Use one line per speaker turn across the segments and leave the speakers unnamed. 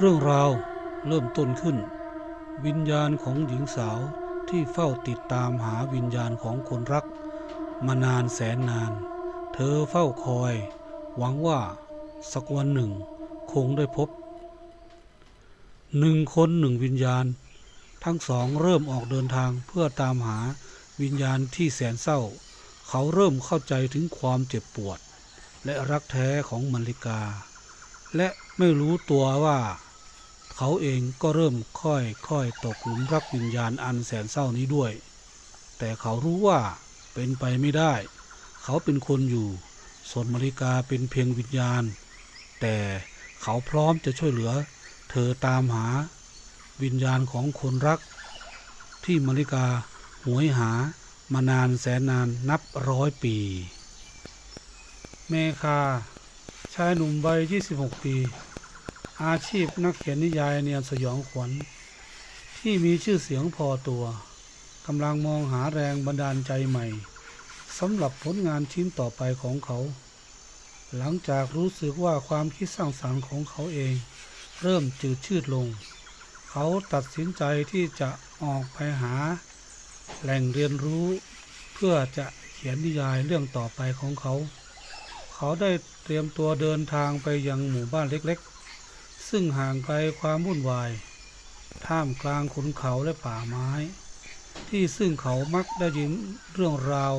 เรื่องราวเริ่มต้นขึ้น วิญญาณของหญิงสาวที่เฝ้าติดตามหาวิญญาณของคนรัก มานานแสนนาน เธอเฝ้าคอย หวังว่าสักวันหนึ่งคงได้พบหนึ่งคนหนึ่งวิญญาณ ทั้งสองเริ่มออกเดินทางเพื่อตามหาวิญญาณที่แสนเศร้า เขาเริ่มเข้าใจถึงความเจ็บปวด และรักแท้ของมริกา และไม่รู้ตัวว่า เขาเองก็เริ่มค่อยค่อยตกหลุมรักวิญญาณอันแสนเศร้านี้ด้วย แต่เขารู้ว่าเป็นไปไม่ได้ เขาเป็นคนอยู่ส่วนมริกาเป็นเพียงวิญญาณ แต่เขาพร้อมจะช่วยเหลือ เธอตามหาวิญญาณของคนรัก ที่มริกาหวยหามานานแสนนานนับร้อยปี เมคาชายหนุ่มวัย26 ปี อาชีพนักเขียนนิยายเนียนสยองขวัญ ที่มีชื่อเสียงพอตัวกำลังมองหาแรงบันดาลใจใหม่สำหรับผลงานชิ้นต่อไปของเขา หลังจากรู้สึกว่าความคิดสร้างสรรค์ของเขาเอง เริ่มจืดชืดลง เขาตัดสินใจที่จะออกไปหา แหล่งเรียนรู้ เพื่อจะเขียนนิยายเรื่องต่อไปของเขา เขาได้เตรียมตัวเดินทางไปยังหมู่บ้านเล็กๆ ซึ่งห่างไกลความวุ่นวาย ท่ามกลางขุนเขาและป่าไม้ ที่ซึ่งเขามักได้ยินเรื่องราว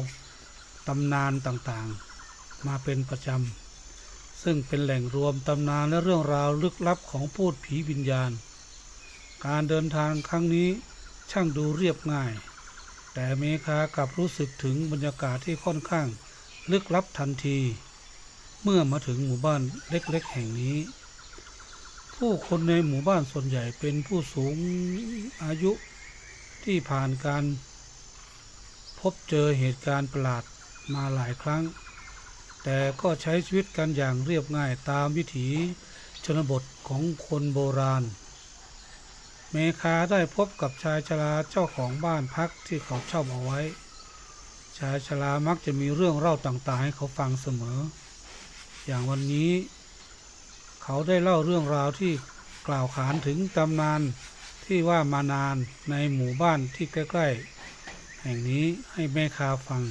ตำนานต่างๆ มาเป็นประจำ ซึ่งเป็นแหล่งรวมตำนานและเรื่องราวลึกลับของพูดผีวิญญาณ การเดินทางครั้งนี้ช่างดูเรียบง่าย แต่เมคากลับรู้สึกถึงบรรยากาศที่ค่อนข้างลึกลับทันที เมื่อมาถึงหมู่บ้านเล็กๆ แห่งนี้ ผู้คนในหมู่บ้านส่วนใหญ่เป็นผู้สูงอายุที่ผ่านการ พบเจอเหตุการณ์ประหลาดมาหลายครั้ง แต่ก็ใช้ชีวิตกันอย่างเรียบง่ายตามวิถีชนบทของคนโบราณ เมคาได้พบกับชายชราเจ้าของบ้านพักที่เขาเช่าเอาไว้ ชายชรามักจะมีเรื่องเล่าต่างๆให้เขาฟังเสมอ อย่างวันนี้ เขาได้เล่าเรื่องราวที่กล่าวขานถึงตำนานที่ว่ามานานในหมู่บ้านที่ใกล้ๆ แห่งนี้ให้แม่คาฟัง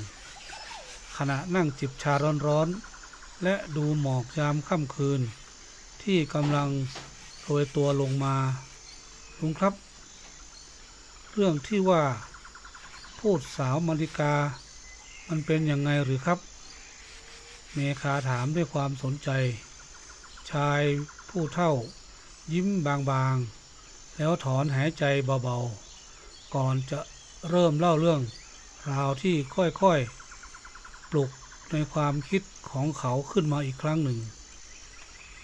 ขณะนั่งจิบชาร้อนๆ และดูหมอกยามค่ำคืน ที่กำลังโรยตัวลงมา ลุงครับ เรื่องที่ว่า พูดสาวมาริกา มันเป็นยังไงหรือครับ เมคาถามด้วยความสนใจ ชายผู้เท่า ยิ้มบางๆ แล้วถอนหายใจเบาๆ ก่อนจะเริ่มเล่าเรื่องราวที่ค่อยๆ ปลุกในความคิดของเขาขึ้นมาอีกครั้งหนึ่ง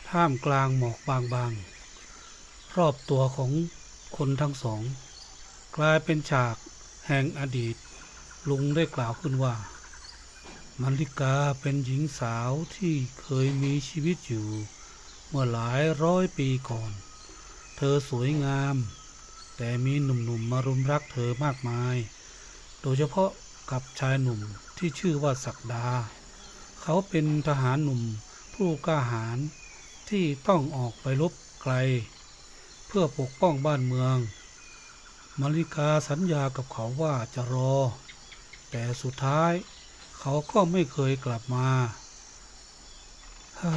ท่ามกลางหมอกบางๆ รอบตัวของคนทั้งสอง กลายเป็นฉากแห่งอดีต ลุงได้กล่าวขึ้นว่ามัลลิกาเป็นหญิงสาวที่เคยมีชีวิตอยู่ มื่อหลายร้อยปีก่อน เธอสวยงาม แต่มีหนุ่มๆมารุมรักเธอมากมาย โดยเฉพาะกับชายหนุ่มที่ชื่อว่าศักดา เขาเป็นทหารหนุ่มผู้กล้าหาญที่ต้องออกไปรบไกล เพื่อปกป้องบ้านเมือง มาริกาสัญญากับเขาว่าจะรอ แต่สุดท้ายเขาก็ไม่เคยกลับมา ฮ่า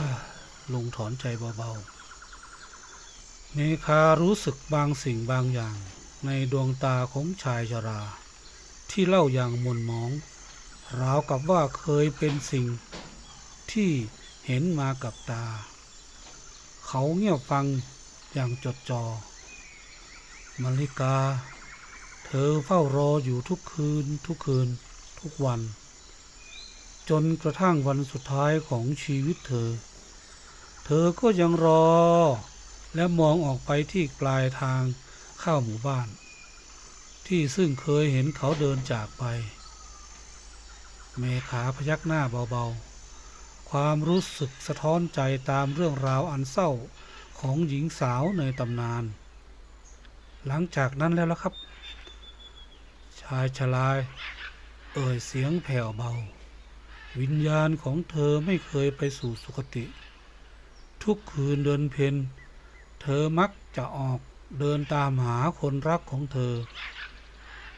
ลุงถอนใจเบาๆเมคารู้สึกบางสิ่งบางอย่างในดวงตาของชายชรา ที่เล่าอย่างมนหมอง ราวกับว่าเคยเป็นสิ่งที่เห็นมากับตา เขาเงียบฟังอย่างจดจอ่อมาริกา เธอเฝ้ารออยู่ทุกคืนทุกคืนทุกวัน จนกระทั่งวันสุดท้ายของชีวิตเธอ เธอก็ยังรอ และมองออกไปที่ปลายทางเข้าหมู่บ้าน ที่ซึ่งเคยเห็นเขาเดินจากไป เมขาพยักหน้าเบาๆ ความรู้สึกสะท้อนใจตามเรื่องราวอันเศร้าของหญิงสาวในตำนาน หลังจากนั้นแล้วล่ะครับ ชายชราย เอ่ยเสียงแผ่วเบา วิญญาณของเธอไม่เคยไปสู่สุคติ ทุกคืนเดินเพนเธธอมักจะออกเดินตามหาคนรักของเธอ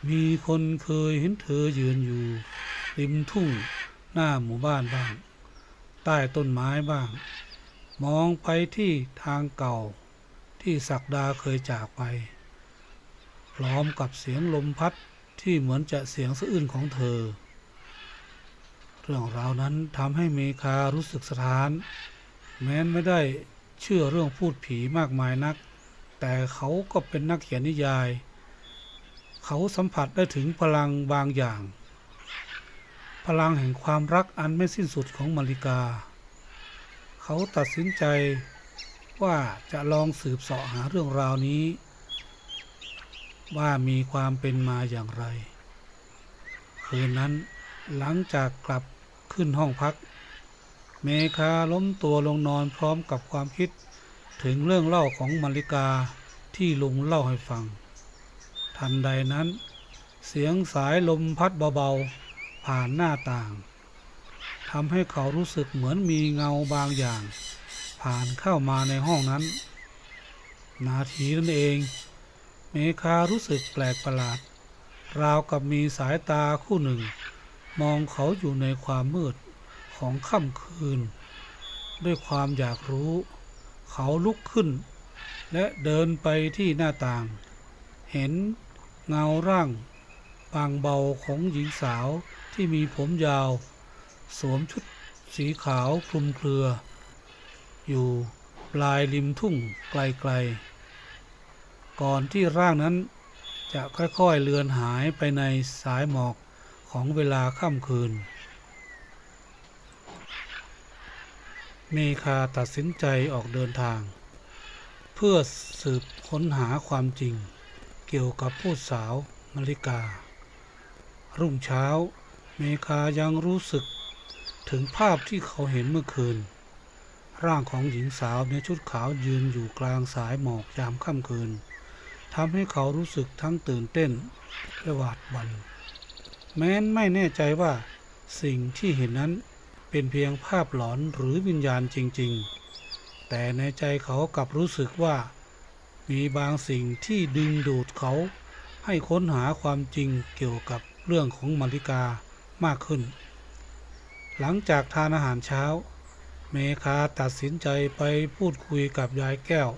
มีคนเคยเห็นเธอยืนอยู่ ริมทุ่งหน้าหมู่บ้านบ้าง ใต้ต้นไม้บ้าง มองไปที่ทางเก่าที่ศักดาเคยจากไป พร้อมกับเสียงลมพัดที่เหมือนจะเสียงสะอื้นของเธอ เรื่องราวนั้นทำให้เมคารู้สึกสะท้าน แม้นไม่ได้เชื่อเรื่องพูดผีมากมายนัก แต่เขาก็เป็นนักเขียนนิยาย เขาสัมผัสได้ถึงพลังบางอย่าง พลังแห่งความรักอันไม่สิ้นสุดของมาริกา เขาตัดสินใจว่าจะลองสืบเสาะหาเรื่องราวนี้ ว่ามีความเป็นมาอย่างไร คืนนั้นหลังจากกลับขึ้นห้องพัก เมคาล้มตัวลงนอนพร้อมกับความคิด ถึงเรื่องเล่าของมาริกาที่ลุงเล่าให้ฟัง ทันใดนั้น เสียงสายลมพัดเบาๆ ผ่านหน้าต่างทำให้เขารู้สึกเหมือนมีเงาบางอย่าง ผ่านเข้ามาในห้องนั้น นาทีนั้นเอง เมคารู้สึกแปลกประหลาด ราวกับมีสายตาคู่หนึ่ง มองเขาอยู่ในความมืด ของค่ำคืน ด้วยความอยากรู้ เขาลุกขึ้น และเดินไปที่หน้าต่าง เห็นเงาร่างบางเบาของหญิงสาวที่มีผมยาว สวมชุดสีขาวคลุมเครือ อยู่ปลายริมทุ่งไกลๆ ก่อนที่ร่างนั้นจะค่อยๆเลือนหายไปในสายหมอกของเวลาค่ำคืน เมคาตัดสินใจออกเดินทาง เพื่อสืบค้นหาความจริง เกี่ยวกับผู้สาวมาริกา รุ่งเช้า เมคายังรู้สึกถึงภาพที่เขาเห็นเมื่อคืน ร่างของหญิงสาวในชุดขาวยืนอยู่กลางสายหมอกยามค่ำคืนทำให้เขารู้สึกทั้งตื่นเต้นและหวาดหวั่นแม้นไม่แน่ใจว่าสิ่งที่เห็นนั้น เป็นเพียงภาพหลอนหรือวิญญาณจริง ๆ แต่ในใจเขากลับรู้สึกว่า มีบางสิ่งที่ดึงดูดเขาให้ค้นหาความจริงเกี่ยวกับเรื่องของมาริกามากขึ้น หลังจากทานอาหารเช้า เมคาตัดสินใจไปพูดคุยกับยายแก้ว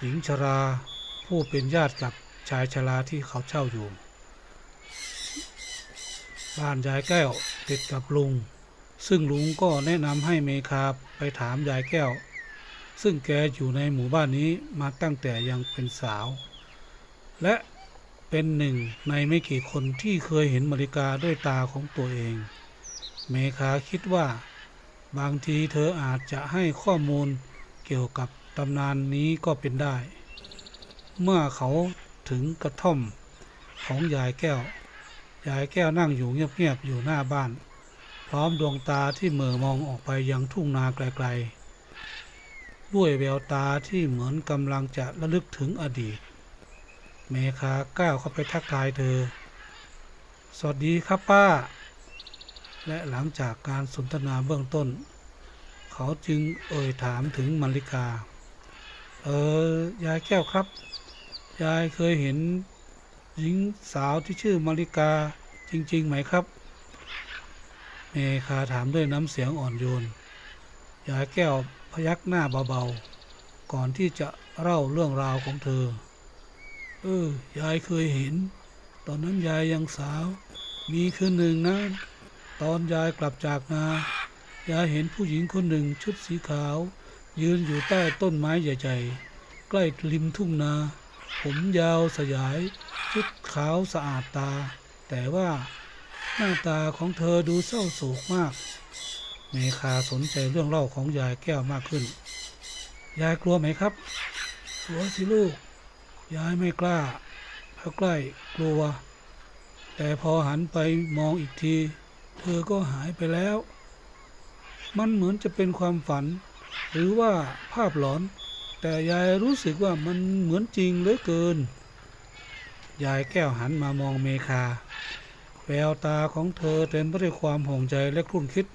หญิงชราผู้เป็นญาติกับชายชราที่เขาเช่าอยู่ บ้านยายแก้วติดกับลุง ซึ่งลุงก็แนะนำให้เมคาไปถามยายแก้ว ซึ่งแกอยู่ในหมู่บ้านนี้มาตั้งแต่ยังเป็นสาว และเป็นหนึ่งในไม่กี่คนที่เคยเห็นมาริกาด้วยตาของตัวเอง เมคาคิดว่า บางทีเธออาจจะให้ข้อมูลเกี่ยวกับตำนานนี้ก็เป็นได้ เมื่อเขาถึงกระท่อมของยายแก้ว ยายแก้วนั่งอยู่เงียบๆอยู่หน้าบ้าน พร้อมดวงตาที่เหม่อมองออกไปยังทุ่งนาไกลๆ ด้วยแววตาที่เหมือนกำลังจะระลึกถึงอดีต เมคาก้าวเข้าไปทักทายเธอ สวัสดีครับป้า และหลังจากการสนทนาเบื้องต้น เขาจึงเอ่ยถามถึงมาริกา เออ ยายแก้วครับ ยายเคยเห็นหญิงสาวที่ชื่อมาริกาจริงๆไหมครับ เมคาถามด้วยน้ำเสียงอ่อนโยนยายแก้วพยักหน้าเบาๆ ก่อนที่จะเล่าเรื่องราวของเธอ เออ ยายเคยเห็น ตอนนั้นยายยังสาว มีคืนหนึ่งนะตอนยายกลับจากนา ยายเห็นผู้หญิงคนหนึ่งชุดสีขาว ยืนอยู่ใต้ต้นไม้ใหญ่ๆ ใกล้ริมทุ่งนา ผมยาวสยาย ชุดขาวสะอาดตา แต่ว่า หน้าตาของเธอดูเศร้าโศกมาก เมคาสนใจเรื่องเล่าของยายแก้วมากขึ้น ยายกลัวไหมครับ กลัวสิลูก ยายไม่กล้าเข้าใกล้กลัว แต่พอหันไปมองอีกที เธอก็หายไปแล้ว มันเหมือนจะเป็นความฝัน หรือว่าภาพหลอน แต่ยายรู้สึกว่ามันเหมือนจริงเหลือเกิน ยายแก้วหันมามองเมคา แววตาของเธอเต็มไปด้วยความห่วงใจและครุ่นคิด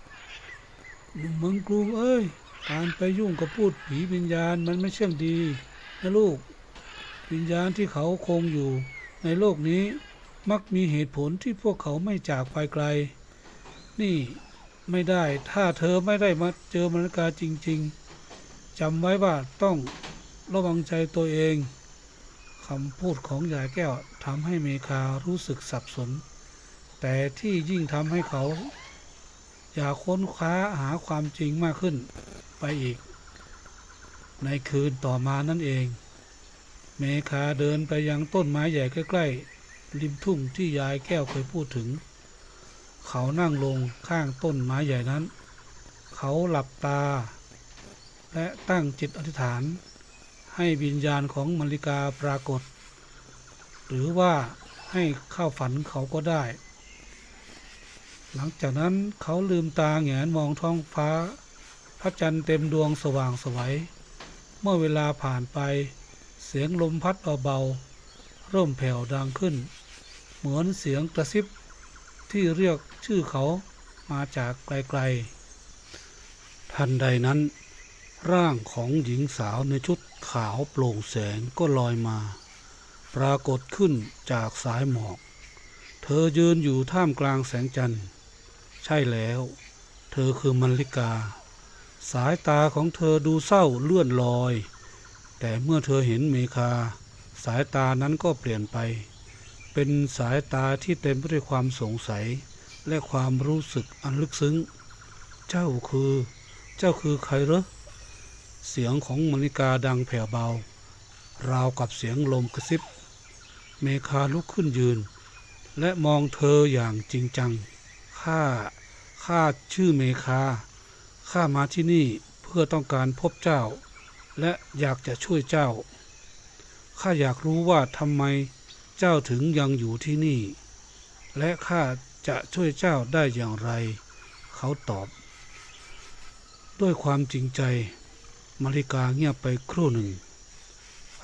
หนุ่มเมืองกรุงเอ้ย การไปยุ่งกับพูดผีวิญญาณมันไม่เชื่องดีนะลูก วิญญาณที่เขาคงอยู่ ในโลกนี้มักมีเหตุผลที่พวกเขาไม่จากไปไกล นี่ไม่ได้ถ้าเธอไม่ได้มาเจอมรรกาจริง ๆจำไว้ว่าต้องระวังใจตัวเองคำพูดของยายแก้วทำให้เมคารู้สึกสับสน แต่ที่ยิ่งทำให้เขา อยากค้นคว้าหาความจริงมากขึ้นไปอีก ในคืนต่อมานั่นเอง เมคาเดินไปยังต้นไม้ใหญ่ใกล้ๆ ริมทุ่งที่ยายแก้วเคยพูดถึง เขานั่งลงข้างต้นไม้ใหญ่นั้น เขาหลับตา และตั้งจิตอธิษฐาน ให้วิญญาณของมริกาปรากฏ หรือว่าให้เข้าฝันเขาก็ได้ หลังจากนั้นเขาลืมตาแงนมองท้องฟ้า พระจันทร์เต็มดวงสว่างไสวัย เมื่อเวลาผ่านไป เสียงลมพัดเบาๆเริ่มแผ่วดังขึ้น เหมือนเสียงกระซิบที่เรียกชื่อเขามาจากไกลๆ ทันใดนั้น ร่างของหญิงสาวในชุดขาวโปร่งแสงก็ลอยมา ปรากฏขึ้นจากสายหมอก เธอยืนอยู่ท่ามกลางแสงจันทร์ ใช่แล้ว เธอคือมัลลิกา สายตาของเธอดูเศร้าเลื่อนลอย แต่เมื่อเธอเห็นเมคา สายตานั้นก็เปลี่ยนไป เป็นสายตาที่เต็มไปด้วยความสงสัย และความรู้สึกอันลึกซึ้ง เจ้าคือ เจ้าคือใครเหรอเสียงของมณิกาดังแผ่วเบา ราวกับเสียงลมกระซิบ เมคาลุกขึ้นยืน และมองเธออย่างจริงจัง ข้าข้าชื่อเมคาข้ามาที่นี่เพื่อต้องการพบเจ้า และอยากจะช่วยเจ้า ข้าอยากรู้ว่าทำไมเจ้าถึงยังอยู่ที่นี่ และข้าจะช่วยเจ้าได้อย่างไร เขาตอบ ด้วยความจริงใจมาริกาเงียบไปครู่หนึ่ง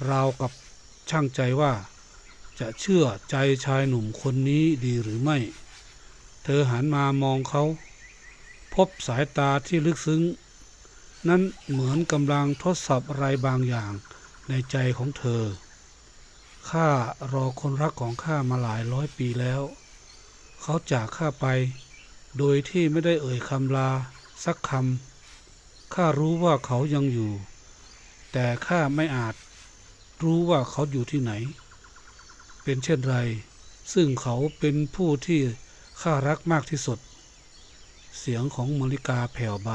ราวกับช่างใจว่าจะเชื่อใจชายหนุ่มคนนี้ดีหรือไม่ เธอหันมามองเขา พบสายตาที่ลึกซึ้ง นั้นเหมือนกำลังทดสอบอะไรบางอย่างในใจของเธอ ข้ารอคนรักของข้ามาหลายร้อยปีแล้ว เขาจากข้าไป โดยที่ไม่ได้เอ่ยคำลาสักคำ ข้ารู้ว่าเขายังอยู่ แต่ข้าไม่อาจรู้ว่าเขาอยู่ที่ไหน เป็นเช่นไร ซึ่งเขาเป็นผู้ที่ ข้ารักมากที่สุด เสียงของมริกาแผ่วเบ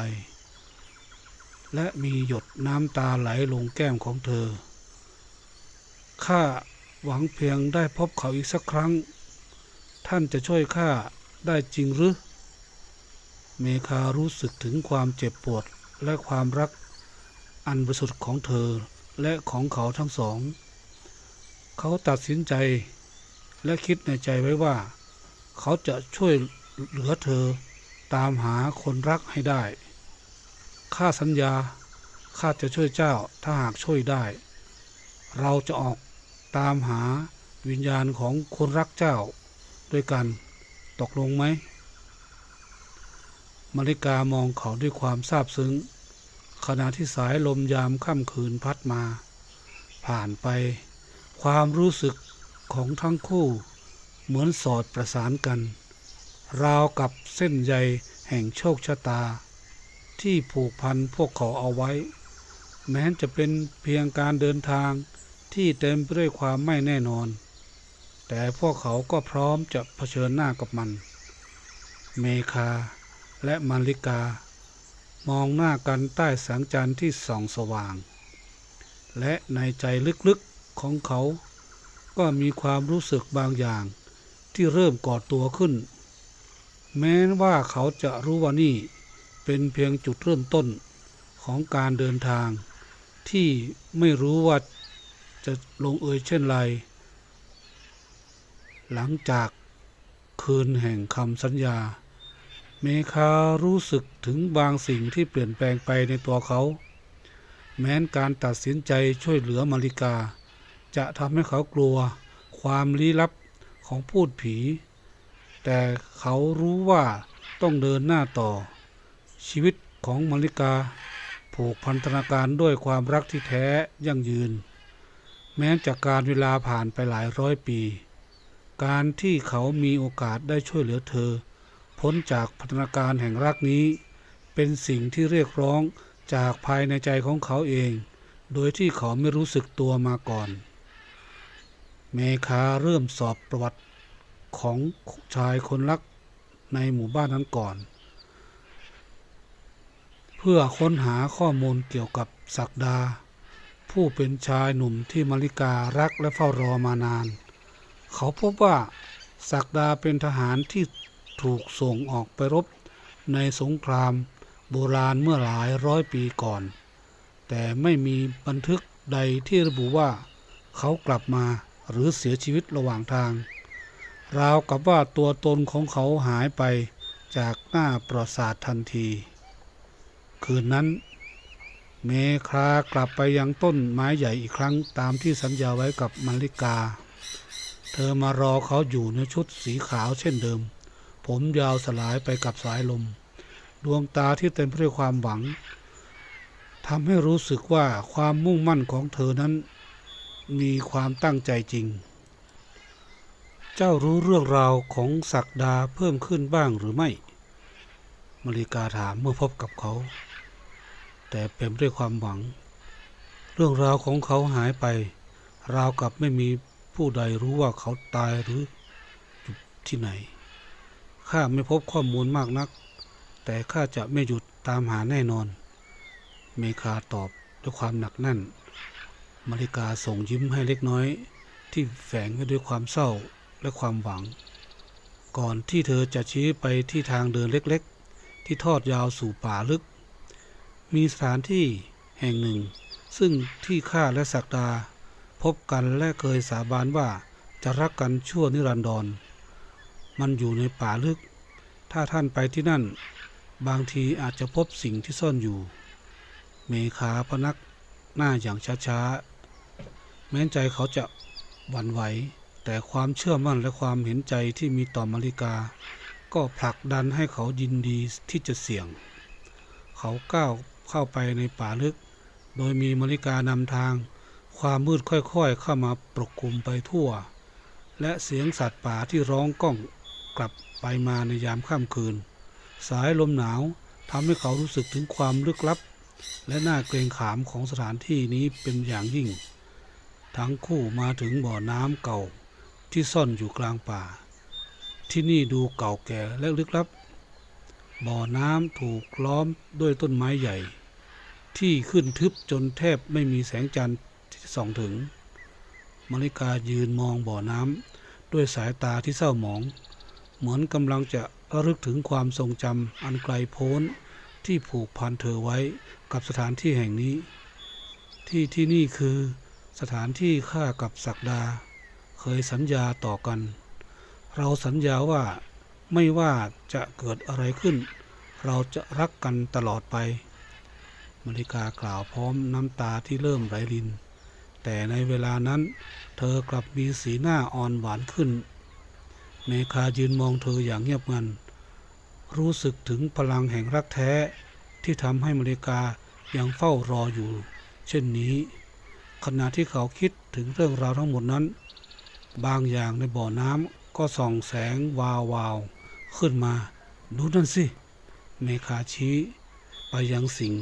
และมีหยดน้ำตาไหลลงแก้มของเธอ ข้าหวังเพียงได้พบเขาอีกสักครั้ง ท่านจะช่วยข้าได้จริงหรือ เมคารู้สึกถึงความเจ็บปวดและความรักอันบริสุทธิ์ของเธอและของเขาทั้งสอง เขาตัดสินใจและคิดในใจไว้ว่า เขาจะช่วยเหลือเธอตามหาคนรักให้ได้ ข้าสัญญา ข้าจะช่วยเจ้าถ้าหากช่วยได้ เราจะออกตามหาวิญญาณของคนรักเจ้าด้วยกัน ตกลงไหม มาริกามองเขาด้วยความซาบซึ้ง ขณะที่สายลมยามค่ำคืนพัดมา ผ่านไป ความรู้สึกของทั้งคู่ เหมือนสอดประสานกัน ราวกับเส้นใยแห่งโชคชะตา ที่ผูกพันพวกเขาเอาไว้ แม้จะเป็นเพียงการเดินทางที่เต็มไปด้วยความไม่แน่นอน แต่พวกเขาก็พร้อมจะเผชิญหน้ากับมัน เมคาและมาริกามองหน้ากันใต้แสงจันทร์ที่ส่องสว่าง และในใจลึกๆของเขาก็มีความรู้สึกบางอย่าง ที่เริ่มก่อตัวขึ้น แม้ว่าเขาจะรู้ว่านี่เป็นเพียงจุดเริ่มต้นของการเดินทาง ที่ไม่รู้ว่าจะลงเอยเช่นไร หลังจากคืนแห่งคำสัญญา เมคารู้สึกถึงบางสิ่งที่เปลี่ยนแปลงไปในตัวเขา แม้นการตัดสินใจช่วยเหลือมาริกา จะทำให้เขากลัวความลี้ลับ ของพูดผี แต่เขารู้ว่าต้องเดินหน้าต่อ ชีวิตของมาริกา ผูกพันธนาการด้วยความรักที่แท้ยั่งยืน แม้จากการเวลาผ่านไปหลายร้อยปี การที่เขามีโอกาสได้ช่วยเหลือเธอ พ้นจากพัฒนาการแห่งรักนี้ เป็นสิ่งที่เรียกร้องจากภายในใจของเขาเอง โดยที่เขาไม่รู้สึกตัวมาก่อน เมคาเริ่มสอบประวัติของชายคนรักในหมู่บ้านนั้นก่อน เพื่อค้นหาข้อมูลเกี่ยวกับศักดา ผู้เป็นชายหนุ่มที่มาริการักและเฝ้ารอมานาน เขาพบว่าศักดาเป็นทหารที่ถูกส่งออกไปรบในสงครามโบราณเมื่อหลายร้อยปีก่อน แต่ไม่มีบันทึกใดที่ระบุว่าเขากลับมา หรือเสียชีวิตระหว่างทาง ราวกับว่าตัวตนของเขาหายไปจากหน้าปราสาททันที คืนนั้น เมคากลับไปยังต้นไม้ใหญ่อีกครั้งตามที่สัญญาไว้กับมาริกา เธอมารอเขาอยู่ในชุดสีขาวเช่นเดิม ผมยาวสลายไปกับสายลม ดวงตาที่เต็มไปด้วยความหวังทำให้รู้สึกว่าความมุ่งมั่นของเธอนั้น มีความตั้งใจจริง เจ้ารู้เรื่องราวของศักดาเพิ่มขึ้นบ้างหรือไม่มาริกาถามเมื่อพบกับเขา แต่เต็มด้วยความหวัง เรื่องราวของเขาหายไป ราวกับไม่มีผู้ใดรู้ว่าเขาตายหรืออยู่ที่ไหน ข้าไม่พบข้อมูลมากนัก แต่ข้าจะไม่หยุดตามหาแน่นอน เมคาตอบด้วยความหนักแน่น มาริกาส่งยิ้มให้เล็กน้อย ที่แฝงไว้ด้วยความเศร้าและความหวัง ก่อนที่เธอจะชี้ไปที่ทางเดินเล็กๆ ที่ทอดยาวสู่ป่าลึก มีสถานที่แห่งหนึ่ง ซึ่งที่ข้าและศักดา พบกันและเคยสาบานว่าจะรักกันชั่วนิรันดร มันอยู่ในป่าลึก ถ้าท่านไปที่นั่น บางทีอาจจะพบสิ่งที่ซ่อนอยู่ เมคาพนักหน้าอย่างช้าๆ แม้ใจเขาจะหวั่นไหว แต่ความเชื่อมั่นและความเห็นใจที่มีต่อมาริกา ก็ผลักดันให้เขายินดีที่จะเสี่ยง เขาก้าวเข้าไปในป่าลึก โดยมีมาริกานำทาง ความมืดค่อยๆเข้ามาปกคลุมไปทั่ว และเสียงสัตว์ป่าที่ร้องก้องกลับไปมาในยามค่ำคืน สายลมหนาวทำให้เขารู้สึกถึงความลึกลับ และน่าเกรงขามของสถานที่นี้เป็นอย่างยิ่ง ทั้งคู่มาถึงบ่อน้ำเก่าที่ซ่อนอยู่กลางป่า ที่นี่ดูเก่าแก่และลึกลับ บ่อน้ำถูกล้อมด้วยต้นไม้ใหญ่ ที่ขึ้นทึบจนแทบไม่มีแสงจันทร์ที่ส่องถึง มาริกายืนมองบ่อน้ำด้วยสายตาที่เศร้าหมอง เหมือนกำลังจะระลึกถึงความทรงจำอันไกลโพ้นที่ผูกพันเธอไว้กับสถานที่แห่งนี้ ที่ที่นี่คือ สถานที่ข้ากับศักดา เคยสัญญาต่อกัน เราสัญญาว่าไม่ว่าจะเกิดอะไรขึ้น เราจะรักกันตลอดไปมาริกากล่าวพร้อมน้ำตาที่เริ่มไหลริน แต่ในเวลานั้น เธอกลับมีสีหน้าอ่อนหวานขึ้น เมคายืนมองเธออย่างเงียบงัน รู้สึกถึงพลังแห่งรักแท้ที่ทำให้มาริกายังเฝ้ารออยู่ เช่นนี้ ขณะที่เขาคิดถึงเรื่องราวทั้งหมดนั้น บางอย่างในบ่อน้ำก็ส่องแสงวาววาวขึ้นมาดูนั่นสิ เมคาชี้ไปยังสิ่ง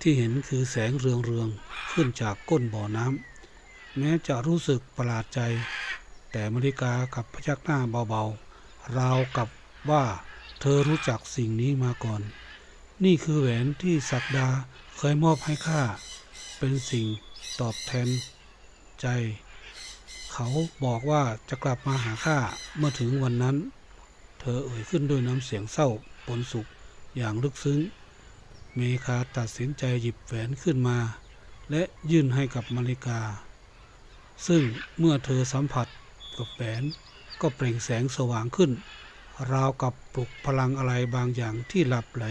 ที่เห็นคือแสงเรืองเรืองขึ้นจากก้นบ่อน้ำแม้จะรู้สึกประหลาดใจ แต่มาริกากับพยักหน้าเบาๆ ราวกับว่าเธอรู้จักสิ่งนี้มาก่อน นี่คือแหวนที่ศักดาเคยมอบให้ข้าเป็นสิ่ง ตอบแทนใจ เขาบอกว่าจะกลับมาหาข้าเมื่อถึงวันนั้น เธอเอ่ยขึ้นด้วยน้ำเสียงเศร้าปนสุขอย่างลึกซึ้ง เมคาตัดสินใจหยิบแหวนขึ้นมา และยื่นให้กับมาริกา ซึ่งเมื่อเธอสัมผัสกับแหวนก็เปล่งแสงสว่างขึ้น ราวกับปลุกพลังอะไรบางอย่างที่หลับไหล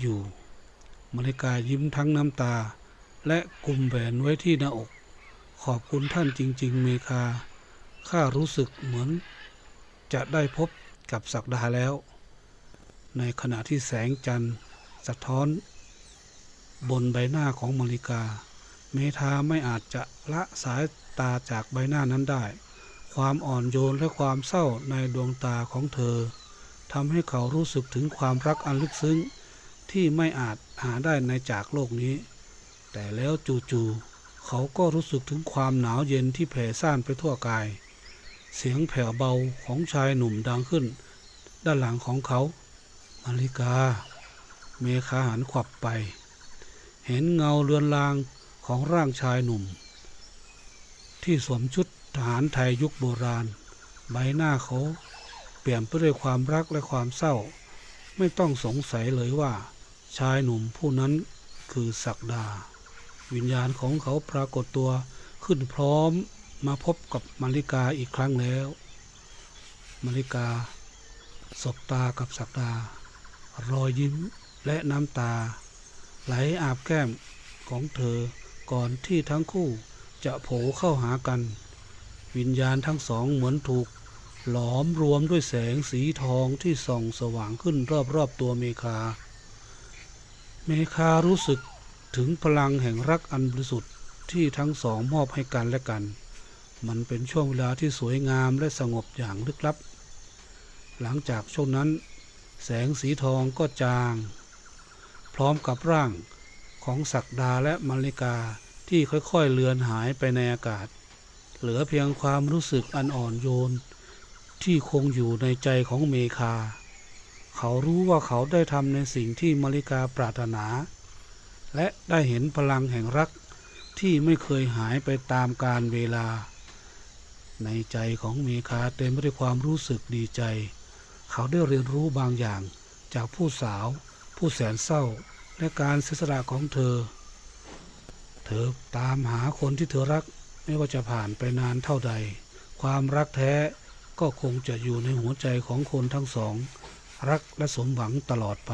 อยู่มาริกายิ้มทั้งน้ำตา และกลุ่มแหวนไว้ที่หน้าอก ขอบคุณท่านจริง ๆ เมคา ข้ารู้สึกเหมือน จะได้พบกับศักดาแล้ว ในขณะที่แสงจันทร์ สะท้อน บนใบหน้าของมาริกา เมธาไม่อาจจะละสายตาจากใบหน้านั้นได้ ความอ่อนโยนและความเศร้าในดวงตาของเธอทำให้เขารู้สึกถึงความรักอันลึกซึ้งที่ไม่อาจหาได้ในจากโลกนี้ แต่แล้วจู่ๆเขาก็รู้สึกถึงความหนาวเย็นที่แผ่ซ่านไปทั่วกาย เสียงแผ่วเบาของชายหนุ่มดังขึ้น ด้านหลังของเขา มาริกา เมคาหันขวับไป เห็นเงาเลือนลางของร่างชายหนุ่ม ที่สวมชุดทหารไทยยุคโบราณ ใบหน้าเขา เปลี่ยนไปด้วยความรักและความเศร้า ไม่ต้องสงสัยเลยว่า ชายหนุ่มผู้นั้นคือศักดา วิญญาณของเขาปรากฏตัวขึ้นพร้อมมาพบกับมาริกาอีกครั้งแล้วมาริกา สบตากับศักดารอยยิ้มและน้ำตา ไหลอาบแก้มของเธอก่อนที่ทั้งคู่จะโผล่เข้าหากัน วิญญาณทั้งสองเหมือนถูก หลอมรวมด้วยแสงสีทองที่ส่องสว่างขึ้นรอบๆตัวเมคา เมคารู้สึก ถึงพลังแห่งรักอันบริสุทธิ์ที่ทั้งสองมอบให้กันและกัน มันเป็นช่วงเวลาที่สวยงามและสงบอย่างลึกลับ หลังจากช่วงนั้น แสงสีทองก็จาง พร้อมกับร่างของศักดาและมาริกาที่ค่อยๆเลือนหายไปในอากาศ เหลือเพียงความรู้สึกอันอ่อนโยน ที่คงอยู่ในใจของเมคา เขารู้ว่าเขาได้ทำในสิ่งที่มาริกาปรารถนา และได้เห็นพลังแห่งรักที่ไม่เคยหายไปตามกาลเวลา ในใจของเมคาเต็มไปด้วยความรู้สึกดีใจ เขาได้เรียนรู้บางอย่างจากผู้สาว ผู้แสนเศร้าและการเสียสละของเธอ เธอตามหาคนที่เธอรักไม่ว่าจะผ่านไปนานเท่าใด ความรักแท้ก็คงจะอยู่ในหัวใจของคนทั้งสอง รักและสมหวังตลอดไป